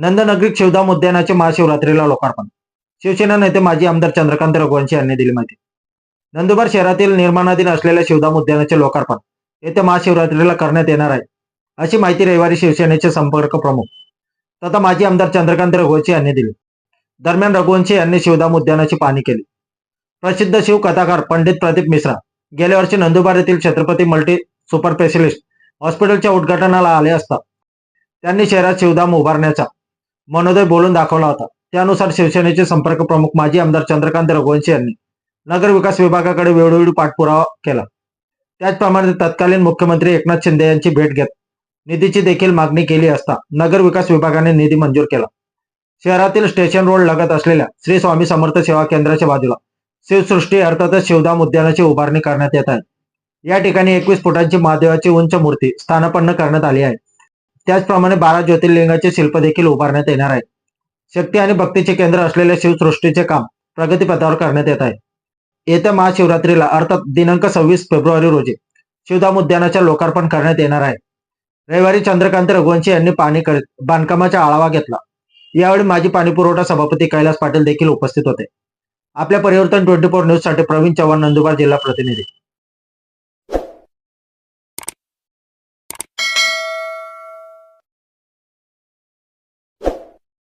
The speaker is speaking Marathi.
नंदनगरीत शिवधाम उद्यानाचे महाशिवरात्रीला लोकार्पण. शिवसेना नेते माजी आमदार चंद्रकांत रघुवंशी यांनी दिली माहिती. नंदुरबार शहरातील निर्माणाधीन असलेल्या शिवधाम उद्यानाचे लोकार्पण येत्या महाशिवरात्रीला करण्यात येणार आहे अशी माहिती रविवारी शिवसेनेचे संपर्क प्रमुख तथा माजी आमदार चंद्रकांत रघुवंशी यांनी दिली. दरम्यान रघुवंशी यांनी शिवधाम उद्यानाची पाहणी केली. प्रसिद्ध शिवकथाकार पंडित प्रदीप मिश्रा गेल्या वर्षी नंदुरबार येथील छत्रपती मल्टी सुपर स्पेशलिस्ट हॉस्पिटलच्या उद्घाटनाला आले असता त्यांनी शहरात शिवधाम उभारण्याचा मनोदय बोलून दाखवला होता. त्यानुसार शिवसेनेचे संपर्क प्रमुख माजी आमदार चंद्रकांत रघुवंशी यांनी नगर विकास विभागाकडे वेळोवेळी पाठपुरावा केला. त्याचप्रमाणे तत्कालीन मुख्यमंत्री एकनाथ शिंदे यांची भेट घेत निधीची देखील मागणी केली असता नगर विकास विभागाने निधी मंजूर केला. शहरातील स्टेशन रोड लगत असलेल्या श्री स्वामी समर्थ सेवा केंद्राच्या बाजूला शिवसृष्टी अर्थातच शिवधाम उद्यानाची उभारणी करण्यात येत आहे. या ठिकाणी एकवीस फुटांची महादेवाची उंच मूर्ती स्थानापन्न करण्यात आली आहे. त्याचप्रमाणे बारा ज्योतिर्लिंगाचे शिल्प देखील उभारण्यात येणार आहे शक्ती आणि भक्तीचे केंद्र असलेले शिवसृष्टीचे काम प्रगतीपथावर करण्यात येत आहे. येत्या महाशिवरात्रीला अर्थात दिनांक सव्वीस फेब्रुवारी रोजी शिवधाम उद्यानाचे लोकार्पण करण्यात येणार आहे. रविवारी चंद्रकांत रघुवंशी यांनी पाणी करीत बांधकामाचा आढावा घेतला. यावेळी माजी पुरवठा सभापती कैलास पाटील देखील उपस्थित होते. आपल्या परिवर्तन ट्वेंटी फोर न्यूजसाठी प्रवीण चव्हाण नंदुरबार जिल्हा प्रतिनिधी.